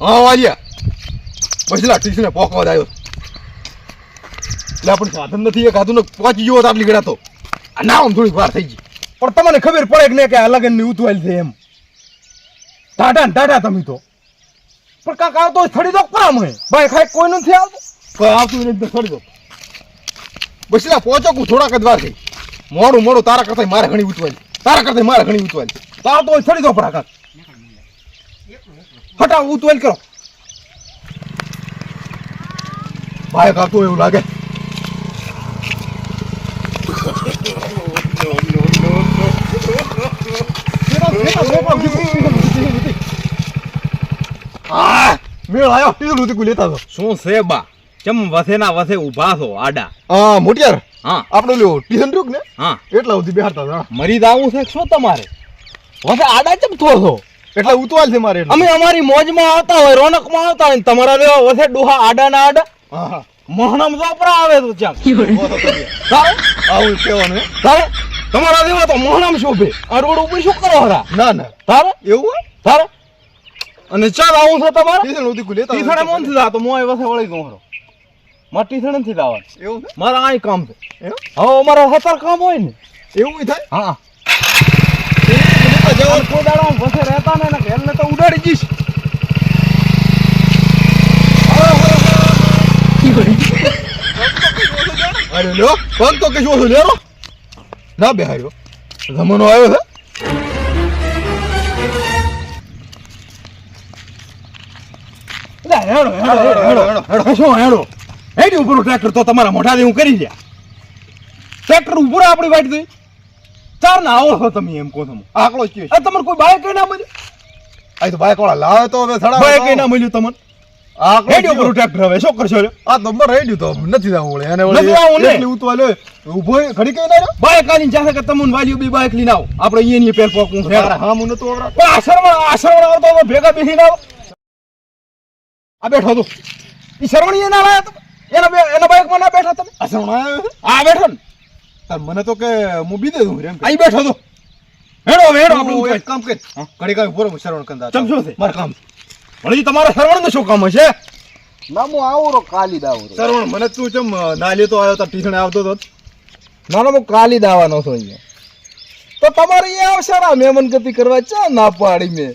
હા વાલિયા પછીલા ટીચને પોકવા આવ્યો. એટલે આપણે સાધન નથી, એક હાથું પહોંચી ગયો આટલી ગળા તો ના થોડીક વાર થઈ ગઈ. પણ તમને ખબર પડે કે નહીં કે અલગની ઉતવાલ છે એમ. ટાટા ને ટાટા તમે તો. પણ કાંક આવતો છડી દો પણ મને ભાઈ ખાઈ કોઈ નથી આવતું? આવતું તો થડી દો. બસલા પહોંચો કું થોડાક જ વાર થઈ. મોડું મોડું, તારા કરતા મારે ઘણી ઉતવાલ તારા કરતા મારે ઘણી ઉતવાલ તો આવતો થડી દો પરા કાક. હટાવ ઉતવાલ કરો. ભાઈ કાકું એવું લાગે. મેળ આવ્યો પીલું તીકું લેતા તો શું છે બા? ચમ વસે ના વસે ઊભા છો આડા? હા મોટિયાર. હા. આપણે લ્યો ટ્યુશન રૂક ને હા. એટલા સુધી બેહારતા મરી દાવું છે શું તમારે? વસે આડા ચમ થો છો? એટલે ઉતવાલ છે મારે અમે અમારી મોજમાં આવતા હોય રોનકમાં આવતા હોય ને તમારા જેવા વસે ડોહા આડા. ના આડા મહણમ વાપરા આવે તો તો. તારે આવું કહેવાનું? તારે તમારા જેવા તો મહણમ શોભે. આ રોડ ઉપર શું કરો હરા? ના ના. તારે એવું હોય? તારે અને ચાલ આવું છે તમારે? ટ્યુશન ઉધી કુલે. ટીસણે મનથી જાતો મોય વસે વળી ગયો હરો. મારે ટીસણે નથી દાવાનું એવું છે? મારા આય કામ છે. એવું? હવે અમારે હતાર કામ હોય ને. એવું થાય? હા. લેતા જાઓ. અને હું રહેતા ને ને તો ઉડાડી જઈશ અરે લ્યો પગ તો કશું ઓછું લેરો ના બેહાર્યો જમાનો આવ્યો છે હેડો, હેડો, હેડો, હેડો, હેડો, હેડો. શું હેડો? હેડી ઉપરનું ટ્રેક્ટર તો તમારા મોઢાથી હું કરી દે ટ્રેક્ટર ઉપર આપણી વાટ દઈ ચાર ના આવો છો તમે એમ કહો તમે આકડો જ આ તમારે કોઈ બાય કઈ ના મળ્યું? આ તો બાય કોળા લાવે તો હવે થડા બાય કઈ ના મળ્યું તમને? હેડી ઉપરનું ટ્રેક્ટર હવે શું કરશો? આ નંબર રેડિયો તો નથી જવું ઓળે. એને નથી આવવું ને? એટલી ઉતવા લે ઊભો ઘડી કઈ ના બાઈક આલીને જાશે કે તમને વાલીઓ બી બાઈક લઈને આવો. આપણે અહીંયા પેર પોકું છે તારા હા હું નતું આવડતું. પણ આશ્રમ આશ્રમ આવતો તો ભેગા બેસીને આવો. આ બેઠો તો. ઈ એ ના લાયા તમે? એના એના એના બાઈકમાં ના બેઠા તમે? આ શ્રવણ આ બેઠો ને? તાર મને તો કે હું બીજે દઉં રેમ આઈ બેઠો તો. હેડો હેડો આપણે એક કામ કર. કડી કાંઈ ઉપર શરવણ કંદા ચમ શું છે? મારે કામ વળી તમારા શરવણ શું કામ હશે? ના હું આવું રો કાલી દાવો શરવણ મને તું ચમ ના લેતો આવ્યો તો ટ્યુશન આવતો તો? ના ના હું કાલી દાવાનો છું અહીંયા. તો તમારે અહીંયા આવશે ને મેમન ગતિ કરવા ચા ના પાડી મેં.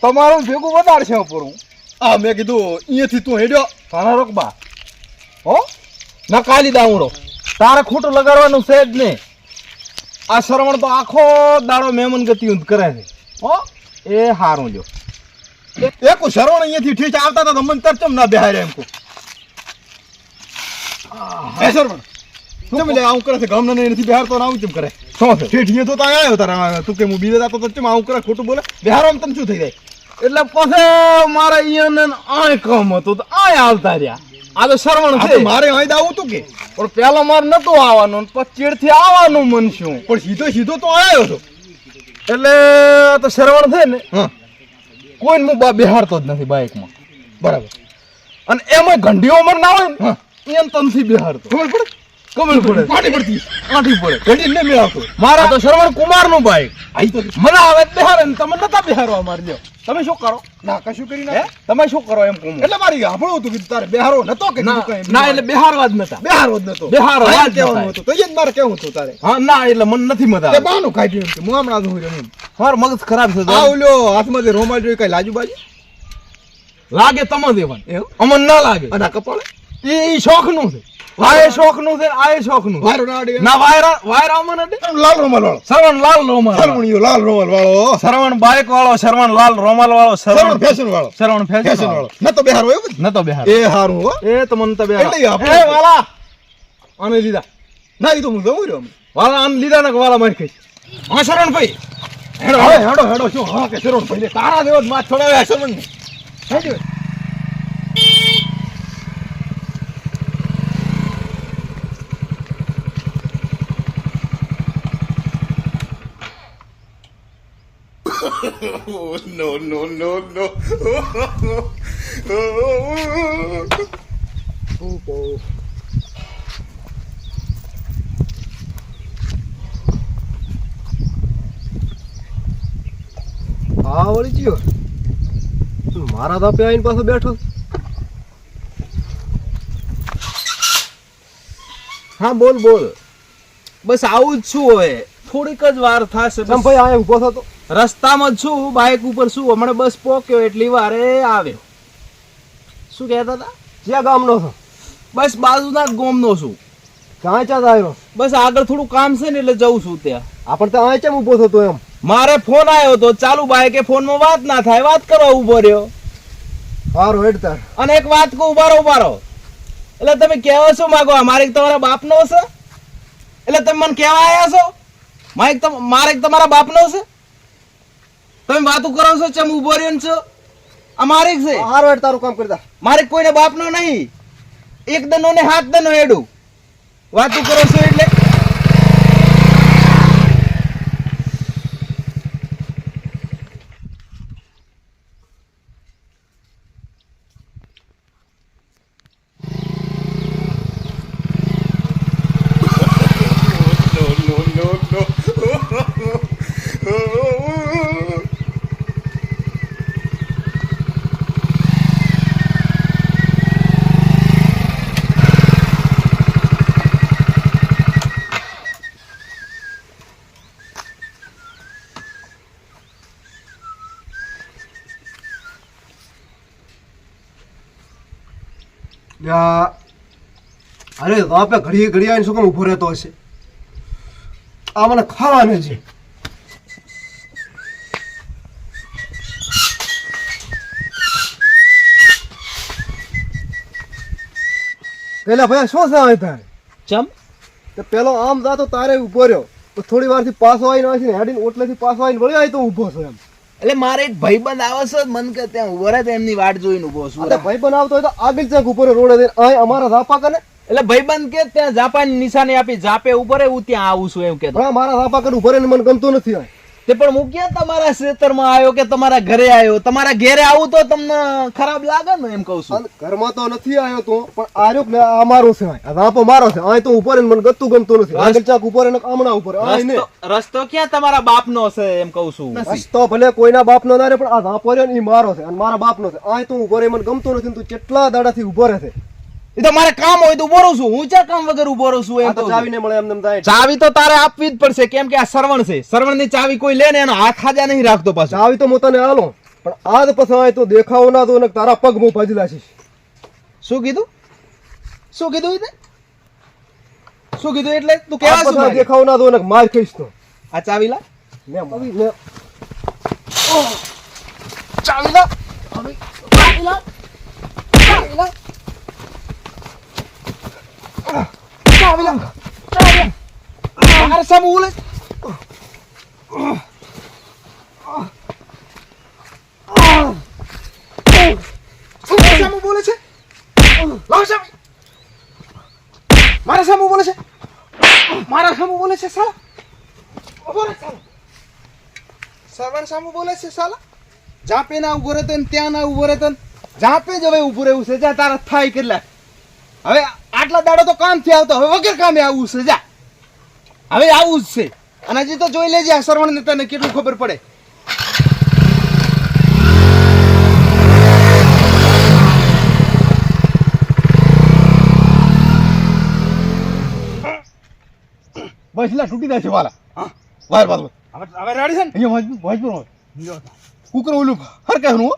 તમારું ભેગું વધારશે ઉપર હું. આ મેં કીધું અહીંયાથી તું હેડ્યો. તારા રોકબા. હો? ના કાલી દાવું રો તારે ખોટું લગાડવાનું છે જ નહીં. આ શ્રવણ તો આખો દાડો મહેમાન ગતિ ઊંધ કરે છે. હો? એ હારું જો. એક શ્રવણ અહીંયાથી ઠીક આવતા હતા તો મને તરચમ ના બેહારે એમ કો હે શ્રવણ લે આવું કરે છે? ગામના ને નથી બેહારતો ને આવું ચમ કરે? શું છે? ઠીક તો ત્યાં આવ્યો તારા તું કે હું બીજે જાતો તો ચમ આવું કરે? ખોટું બોલે? બેહારો આમ તને શું થઈ જાય? એટલે પછી મારા અહીંયા આય કામ હતું તો આય આવતા રહ્યા. આ તો શરવણ છે. મારે અહીં આવું તું કે. પણ પેલો મારે નતો આવવાનું પછી ચીડથી આવવાનું મન શું? પણ સીધો સીધો તો આવ્યો હતો એટલે આ તો શરવણ છે ને. કોઈ કોઈને હું બા બેહારતો જ નથી બાઇકમાં. બરાબર. અને એમાં ઘંટીઓ મર ના હોય ને એમ તનથી બેહારતો ખબર પડે? ખબર પડે. પાણી પડતી. આંટી પડે. ઘડી ને મેળવતો મારા તો શ્રવણ કુમારનું ભાઈ. આઈ તો મને આવે બિહાર ને તમે નતા બિહારવા મારજો. તમે શું કરો? ના કશું કરી ના. તમે શું કરો એમ કહું એટલે મારી આપણું હતું કે તારે બિહારો નતો કે ના એટલે બિહારવા જ નતા. બિહારવા જ નતો. બિહારવા જ કહેવાનું હતું. તો એ જ મારે કેવું હતું તારે. હા ના એટલે મને નથી મજા તે બાનું કાઢ્યું એમ કે હું હમણાં જોઉં રહ્યો એમ. મગજ ખરાબ છે તો. આ હાથમાં જે રોમાલ જોઈ કઈ લાજુ બાજુ? લાગે તમે દેવાનું અમન ના લાગે. અને કપાળે? એ શોખનું છે. એ શોખનું છે. આય શોખનું ના વાયરા વાયરા અડે લાલ રોમાલ વાળો. સરવણ લાલ રોમાલ. સરવણીયો લાલ રોમાલ વાળો. સરવણ બાઇક વાળો સરવણ લાલ રોમાલ વાળો સરવણ ફેશન વાળો. સરવણ ફેશન વાળો. ન તો બિહાર હોય ન તો બિહાર. એ હારું હો. એ તો મન તો બિહાર. એ વાલા! આને લીધા. ના એ તો હું જોઉં રહ્યો. વાલા આને લીધા ને વાલા મારી ખાઈ. હા સરવણ ભાઈ હેડો હેડો હેડો શું હા કે સરવણ ભાઈ તારા જેવો જ માથ છોડાવ્યા સરવણ ને હેડો. હા વળી ગયો મારા ધાપે આવીને પાછો બેઠો. હા બોલ બોલ. બસ આવું જ છું હવે. થોડીક જ વાર થશે ભાઈ આ ઊભો થતો? રસ્તામાં છું બાઇક ઉપર શું હમણાં બસ પોક્યો એટલી વારે આવ્યો. શું કહેતા હતા? ક્યાં ગામનો છો? બસ બાજુના જ ગોમનો છું. ક્યાં ચાત આવ્યો? બસ આગળ થોડું કામ છે ને એટલે જઉં છું ત્યાં. આપણ તો આ કેમ ઊભો થતો એમ? મારે ફોન આવ્યો તો ચાલુ બાઈકે ફોનમાં વાત ના થાય વાત કરવા ઊભો રહ્યો. સારું હેડ તાર. અને એક વાત કહું ઉભારો ઉભારો એટલે તમે કહેવા શું માગો? મારે તમારા બાપનો છે? એટલે તમે મને કહેવા આવ્યા છો? મારે તમારા બાપનો છે? તમે વાતું કરો છો ચમ ઊભો રહ્યો છો? આ મારે એક છે સારું હેડ તારું કામ કરતા મારે કોઈને બાપનો નહીં. એક દનો ને હાથ દનો હેડું. વાતું કરો છો એટલે? અરે બાપે ઘડીએ ઘડીએ આવીને શું કામ ઊભો રહેતો હશે? આ મને ખાવાનું છે. પેલા ભાઈ શું થાય હવે તારે? ચમ? તો પેલો આમ જાતો તારે ઊભો રહ્યો. તો થોડી વારથી પાછો આવીને આવીને હેડીને ઓટલેથી પાછો આવીને વળી આવી તો ઊભો છે એમ. એટલે મારે એક ભાઈબંધ આવે છે મન કે ત્યાં ઊભો રહે એમની વાટ જોઈને ઊભો છું. અરે ભાઈબંધ આવતો હોય તો આગળ ચાક ઉપર રોડે દે અહીં અમારા ઝાપા કને. એટલે ભાઈબંધ કે ત્યાં ઝાપાની નિશાની આપી જાપે ઉપર હું ત્યાં આવું છું એમ કે મારા ઝાપા કને ઊભો રહીને મને ગમતું નથી અહીં. તે પણ હું ક્યાં તમારા ક્ષેત્રમાં આવ્યો કે તમારા ઘરે આવ્યો? તમારા ઘેરે આવું તો તમને ખરાબ લાગે ને એમ કહું છું. ઘરમાં તો નથી આવ્યો તું પણ આર્યો કે આ મારો છે ધાપો મારો છે. અહીં તો ઉપર મને ગતું ગમતું નથી. આગળ ચાક ઉપર રહીને આમણા ઉપર રસ્તો ક્યાં તમારા બાપનો છે એમ કહું છું. રસ્તો ભલે કોઈના બાપનો ના રે પણ આ ધાપો રહ્યો ને ઈ મારો છે. અને મારા બાપનો છે. અહીં તું ઉપર મને ગમતું નથી ને તું કેટલા દાડાથી ઊભો રહે છે એ તો મારે કામ હોય તો ઊભો રહું છું. હું ચા કામ વગર ઊભો રહું છું એમ તો ચાવી ને મળે એમ થાય. ચાવી તો તારે આપવી જ પડશે કેમ કે આ સરવણ છે. સરવણની ચાવી કોઈ લે ને એનો હાથ હાજા નહીં રાખતો પાછો. ચાવી તો હું તને આલો. પણ આજ પછી તો દેખાવો ના તો ને તારા પગ હું ભજલા લાશીશ શું કીધું? શું કીધું એટલે શું કીધું એટલે? તું કેવા છું દેખાવો ના તો ને માર ખાઈશ તો. આ ચાવી લા. લે મારી, લે. ચાવી લા. ચાવી લા. ચાવી લા. લા ચાવી લા મારે સામે બોલે મારા સામે બોલે છે લાવ ચાવી મારા સામે બોલે છે મારા સામે બોલે છે સાલા ઊભો રહે સાલા સર્વણ સામે બોલે છે સાલા જાપે ના ઊભો રહેતો ત્યાં ના ઊભો રહેતો ને જાપે જ હવે ઉભું રહેવું છે. જ્યાં તારા થાય કેટલા. હવે આટલા દાડો તો કામથી આવતો. હવે વગર કામે આવવું છે. જા. હવે આવું જ છે. અને હજી તો જોઈ લેજે આ શ્રવણ ને તને કેટલું ખબર પડે. બસ લા તૂટી જાય છે વાલા. હા? વાર હવે હવે રેડી છે ને? અહીંયા વાજુ હોય. કુકર ઓલું હરકા હું.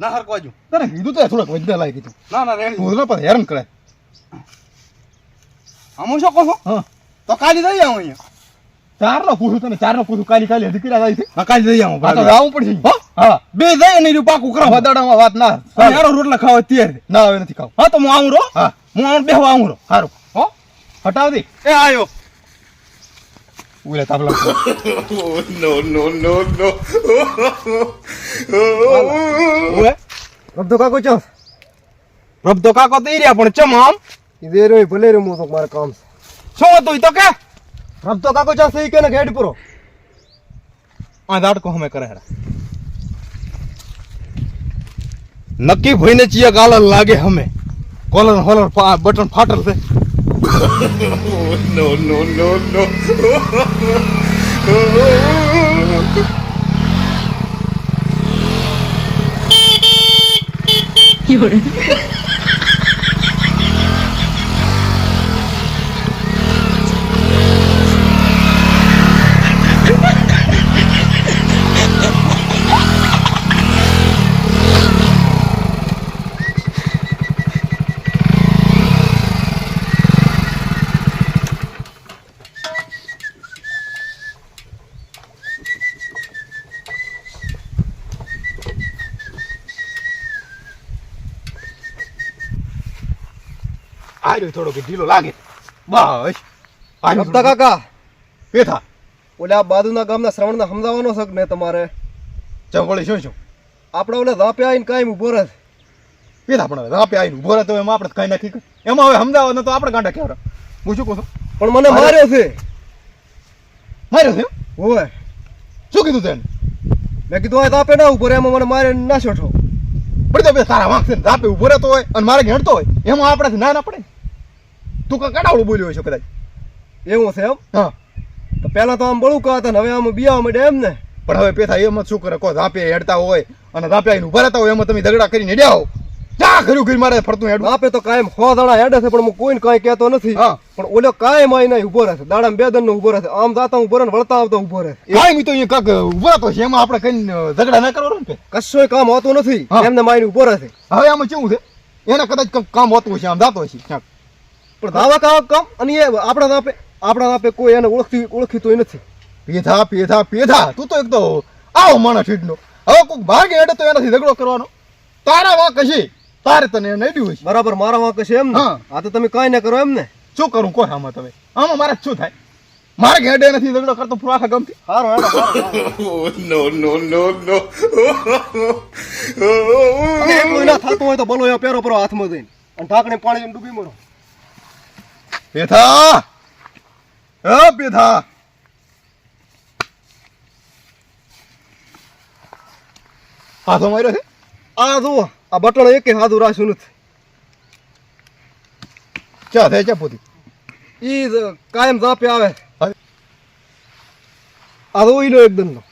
ના હરકવાજુ તને કીધું તો થોડાક વજના લાગી દીધું ના ના રેડી ના હેરાન કરે અમું શું કહો છો? તો કાલી દઈ આવું અહીંયા. ચાર નો પૂછું તને ચાર નો પૂછું. કાલી કાલી હજી કિરા જાય છે. હા કાલી દઈ આવું તો આવું પડશે. હા? બે જાય એનું પાકું કરાવો વદાડામાં વાત ના અને રોટલા ખાવા તૈયાર છે. ના હવે નથી ખાવ. હા તો હું આવું રો હા. હું આવું બેહવા આવું રો સારું હો? હટાવ દે. એ આયો. ઉલે તાબલા ઓએ રબતો કાકો ચો રબ તો કાકો તો ઈ રહ્યા પણ ચમ આમ? રહ્યો ભલે રહ્યો હું તો મારે કામ છે શું હતું ઈ તો કે રબતો કાકો ચો સહી કે ને ગેડ પૂરો આ દાડકો હમે કરે હેડા નક્કી ભઈને ચિયા ગાલર લાગે હમે કોલર હોલર બટન ફાટલ છે આર્યો થોડો કે ઢીલો લાગે. બસ. આપતા કાકા. પેથા ઓલા બાજુના ગામના શ્રવણને સમજાવવાનો છે ને તમારે? ચંપળી શું શું આપણે ઓલા ધાપે આવીને કાંઈ ઊભો રહે પેથા પણ રાપે આવીને ઊભો રહેતો એમાં આપણે કઈ નાખી એમાં હવે સમજાવો તો આપણે કાંટા કેવરા હું શું કહું છું? પણ મને માર્યો છે. માર્યો છે? હોય શું કીધું તેને મેં કીધું આ ધાપે ના ઊભો રહે એમાં મને મારે ના છોઠો પડી તો બે તારા વાંક છે ને રાપે ઊભો રહેતો હોય અને મારે ઘેડતો હોય એમાં આપણે ના ના પડે તું કાંઈ કાઢાવડું બોલ્યો છે કદાચ? એવું છે એમ? હા. તો પહેલા તો આમ બળું કહા હતા ને હવે આમ બિયા માંડ્યા એમ ને. પણ હવે પેથા એમ જ શું કરે? કો ધાપે હેડતા હોય અને ધાપે આવીને ઊભા રહેતા હોય એમાં તમે ઝઘડા કરીને હેડ્યા હો. ચા કર્યું કરી મારે ફરતું હેડું આપે તો કાયમ સો દાડા હેડે છે પણ હું કોઈને કાંઈ કહેતો નથી. હા. પણ ઓલો કાયમ આવીને નહીં રહે છે દાડા બે દન ઊભો રહે છે. આમ જાતા ઊભો રહે ને વળતા આવતા ઊભો રહે કાયમ તો અહીંયા કાંક ઊભો રહેતો છે એમાં આપણે કઈ ઝઘડા ના કરવાનો ને કશો કામ હોતું નથી. એમને માઈને ઊભો રહે છે. હવે આમાં કેવું છે? એને કદાચ કામ હોતું હશે આમ જાતો હશે. ક્યાંક. પણ ધાવા કામ કામ અને એ આપણા નાપે આપણા નાપે કોઈ એને ઓળખતી ઓળખીતું નથી. પેધા પેધા પેધા. તું તો એક તો આવો માણસ ઠીડનો હવે કોઈક ભાગે એડે તો એનાથી ઝઘડો કરવાનો. તારા વાંક હશે. તારે તને નડ્યું હશે. બરાબર મારા વાંક છે એમ ને? હા. આ તો તમે કાંઈ ના કરો એમ ને? શું કરું? કોઈ આમાં તમે. આમાં મારે શું થાય? મારે ઘેડે નથી ઝઘડો કરતો પૂરા આખા ગમથી. સારું હેડો, સારું અને એટલું ના થતું હોય તો બોલો એ પેરો પેરો હાથમાં દઈને અને ઢાંકણે પાણી ડૂબી મરો. પેથા હે પેથા હાથો માર્યો છે? આ જુઓ, આ બટણ એક હાથું રાખ્યું નથી. ચા થાય ચા પોતી? ઈ કાયમ જાપે આવે? આ તો ઈનો એકદમ નો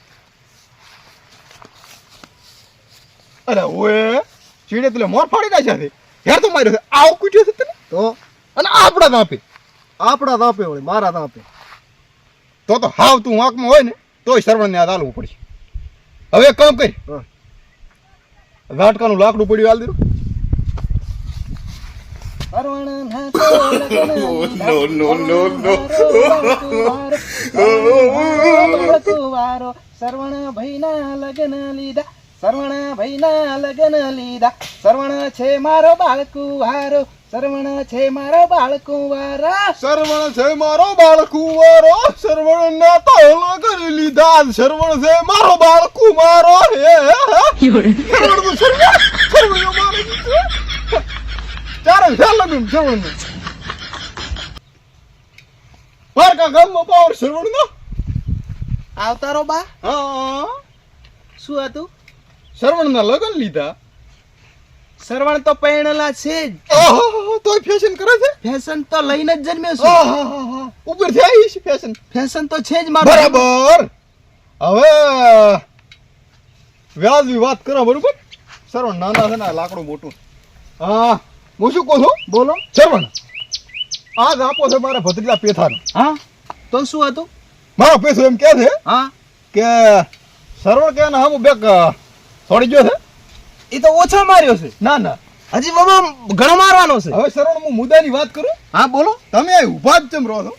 અરે ઓએ, ચીડે તુલે મોર ફાડી નાખ્યા છે. યાર તો માર્યો છે. આવું કૂટ્યો છે તને? તો? અને આપણા નાપે આપણા ધાપે હોય મારા ધાપે તો તો હાવ તું આંખમાં હોય ને તોય સરવણને આ હાલવું પડશે. હવે એક કામ કરી. હા. લાકડું પડ્યું હાલ દીધું. સરવણ ભાઈના લગ્ન લીધા. સરવણ ભાઈના લગ્ન લીધા સરવણ છે મારો બાળકુવારો સરવણ છે મારો બાળકુવારો સરવણ છે મારો બાળ કુંવારો સરવણ ના તો લગન લીધા. સરવણ છે મારો બાળ કુમારો હે સરવણ સરવણ. સરવણ મારો. ચારે છે લગન સરવણનું પારકા ગમ પાવર સરવણ નો આવતારો બા. હા. શું હતું? સરવણ ના લગન લીધા. સરવણ તો પૈણેલા છે જ. આહા, તોય ફેશન કરે છે? ફેશન તો લઈને જ જન્મ્યો છું. ઉપરથી આવી છે ફેશન ફેશન તો છે જ મારો. બરાબર. હવે વ્યાજની વાત કરો બરોબર? સરવણ નાના છે ને લાકડું મોટું. હા હું શું કહું છું? બોલો. શરવણ આજ આપો છે મારા ભત્રીજા પેથાનો. હા? તો શું હતું? મારો પેથો એમ કે છે હા? કે સરવણ કે ને હમ બેક છોડી ગયો છે. એ તો ઓછો માર્યો છે. ના ના. હજી બાબા ઘણો મારવાનો છે. હવે સરવણ હું મુદ્દાની વાત કરું? હા બોલો. તમે ઊભા જ ચમ રહો છો?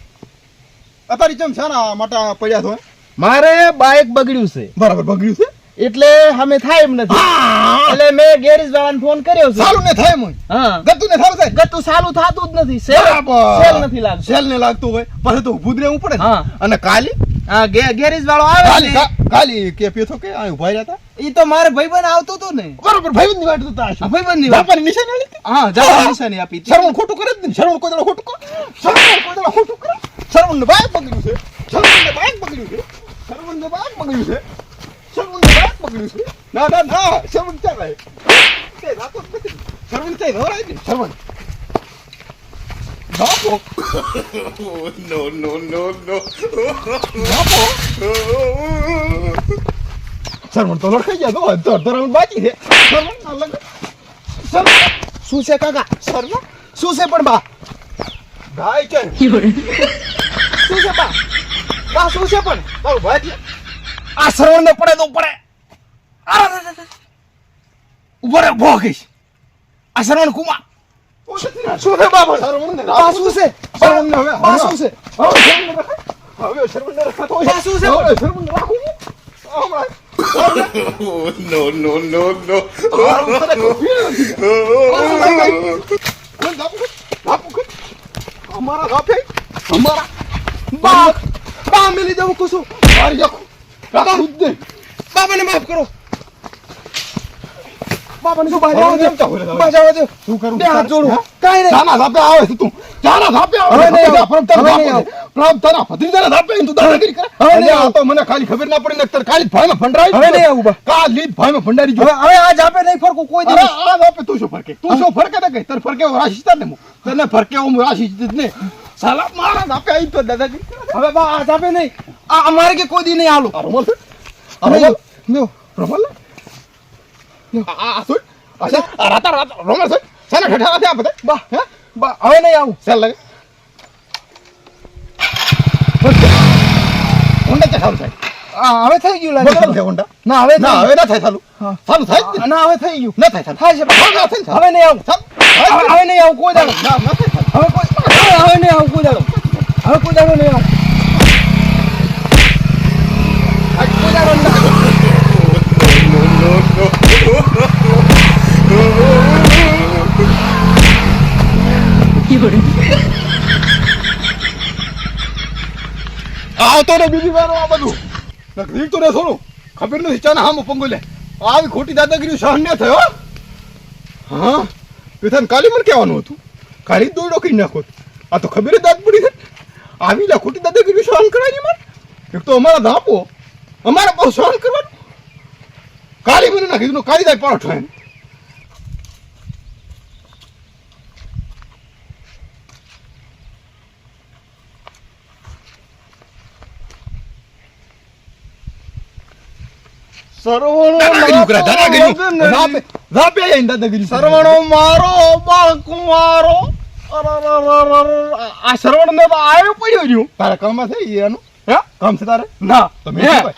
અત્યારે ચમ છે ને માટા પડ્યા છો? મારે બાઇક બગડ્યું છે. બરાબર બગડ્યું છે? એટલે અમે થાય એમ નથી. એટલે મેં ગેરેજ વાળાને ફોન કર્યો છે. સારું ને થાય એમ હા. ગતું ને સારું થાય? ગતું સાલું થતું જ નથી. સેલ. સેલ નથી લાગતું. સેલ ને લાગતું હોય. પછી તો ઊભું જ રહેવું પડે. અને કાલી? હા ગેરેજ વાળો આવે કાલી કાલી કે પેથો કે? આ ઊભા રહ્યા હતા? ઈ તો મારે ભાઈબંધ આવતો હતો ને. બરોબર ભાઈબંધની વાટ તો આ ભાઈબંધની વાત. બાપાની નિશાની આલી હા જવા નિશાની આપી. શરવણ ખોટું કરે જ નહીં શરવણ કોઈ દાડો ખોટું કરે? શરવણ કોઈ દાડો ખોટું કરે? શરવણ ને બાઈક પકડ્યું છે. શરવણ ને બાઈક પકડ્યું છે. શરવણ ને બાઈક પકડ્યું છે. શરવણ ને બાઈક બગડ્યું છે. ના ના ના શરવણ ચાલે તે રાતો નથી. શરવણ તે નવરાય ને? શરવણ. બાપો. બાપો. શરવણ તો લડખાઈ ગયા તો તો રાઉન્ડ બાકી છે શરવણ ના લગ શું છે કાકા શર્મા શું છે પણ બા ગાય છે શું છે બા બા શું છે પણ તારું ભાઈ આ શ્રવણ ને પડે તો પડે. ઊભો રે ઊભો કહીશ આ શ્રવણ કુમા શું છે બાબા સરવણ ને આ શું છે સરવણને હવે આ શું છે હવે. હવે સરવણને રખાતો શું છે હવે સરવણને રાખો. હમણાં. No, no, no, no. તને કોઈ. અમારા ધાપે અમારા? બા બા મિલી જવું કુસુમ મારી આખું રાખું જ બાબાને માફ કરો. બાબાને શું બા હવે જવા દો? કેમ ચાલે હવે? બા જવા દો? શું કરું? બે હાથ જોડું. હા? નહીં. જાના ધાપે આવે તું. જાના ધાપે આવે હવે છે. નહીં ભત્રીજા, આવું. પ્રભુ તારા ભત્રીજાના ધાપે તું દાદાગીરી કરે? હવે આ. તો મને ખાલી ખબર ના પડી ને તારે ખાલી ભાઈમાં ફંડારી હવે નહીં આવું. કાલી ભાઈમાં ફંડારી જો હવે હવે આ જાપે નહીં ફરકું કોઈ અરે દિવસ. આ ધાપે તું શું ફરકે? તું શું ફરકે ને કઈ? તારે ફરકે એવો રાશિ તાર ને તને ફરકે હું રાશિ ને? સાલા મારા ધાપે આવી તો દાદાગીરી હવે બા આ જાપે નહીં. આ અમારે કે કોઈ દી નહીં હાલો રમલ છે? આ રમલ? લ્યો. રમલ લે આ આ શું? આ છે? આ રાતા રાતા રમલ છે? સાના ઠઠા આ બધા? બા બા હવે નહીં આવું. ચાલ લાગે? હોન્ડા ચા સારું થાય હવે થઈ ગયું લાગે બગડે છે હોન્ડા ના હવે ના થઈ હવે ના થાય સાલું હા. સાલું થાય. ના હવે થઈ ગયું ના થાય સાલું થાય છે. ના સાલું. હવે નહીં આવું. હવે નહીં આવું કોઈ દાડો ના ના. હવે કોઈ હવે હવે નહીં આવું કોઈ દાડો હવે કોઈ દાડો નહીં આવું આ કોઈ દાડો ના થાય. આવતો ને બીજી વાર આ બધું. રીતો ને થોડું. ખબર નથી, ચાના હામો પંગો લે. આવી ખોટી દાદાગીરી સહન ન થયો? હા? વિધાન કાલી મને કહેવાનું હતું. કાલી દોડો કઈ નાખો. આ તો ખબર દાદ પડી છે. આવી લા, ખોટી દાદાગીરી સહન કરાવી મને એક તો અમારા ધાપો, અમારા બહુ સહન કરવાનું. કાલી મને નાખી દીધું કાલી દાય પાડો એમ આઈને દાદાગીરી શ્રવણો મારો આ શ્રવણ ને આવ્યો પડ્યો રહ્યું. તારા કામમાં છે ઈ એનું? હે? કામ છે તારે? ના. તો મેં હે? શું કહ્યું?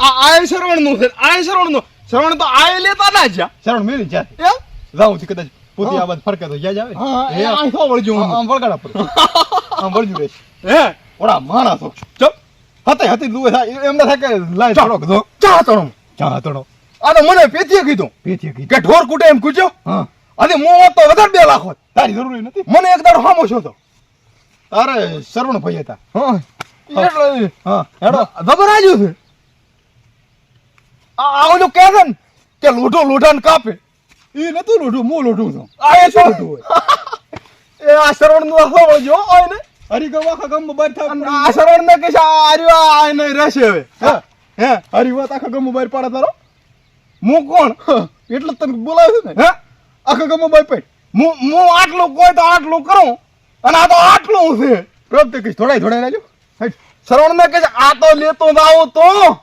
આ આ શ્રવણનું છે આ શ્રવણનું શ્રવણ તો આય લેતા ના જ્યાં. શરણ મેલી જા એમ? જાઉં થી કદાચ. પોતે આ બાદ ફરકે તો જ્યાં જ આવે. હા એ એ આ તો વળજો આમ વળગાડા પર. આમ વળજુ રહેશે. હે? ઓડા માણસો ચપ હતે હતે દુવે એમ ના થાય કે લાય ચાડો કીધો ચા તણો ચા તણો આ તો મને પેથીએ કીધું. પેથીએ કીધું. કે ઢોર કૂટે એમ કૂટ્યો હા. અને મો તો વધારે બે લાખો તારી જરૂરી નથી. મને એક દાડો હામો છો તો. અરે શરવણ ભાઈ હતા. હા. એટલે હા. હેડો. ખબર આજુ છે. આ ઓલું કહે છે ને કે લોઢો લોઢાને કાપે. એ નતું લોઢું હું લોઢું છું. આ એ શું લોઢું હોય? એ આ શરવણનું આખો જો હોય ને? હરી ગવા આખા ગામમાં બહાર આ શરવણ ને કે આર્યો આ રહેશે હવે. હે હે? હરી વાત આખા ગામમાં બહાર પાડે તારો? હું કોણ? એટલે તને ને? હે. આખા ગામમાં બહાર પાડ. હું હું આટલું કોઈ તો આટલું કરું? અને આ તો આટલું છે. પ્રભુ તે કહીશ થોડાય થોડાય રાજો શરવણ ને કે આ તો લેતો જાવ તો.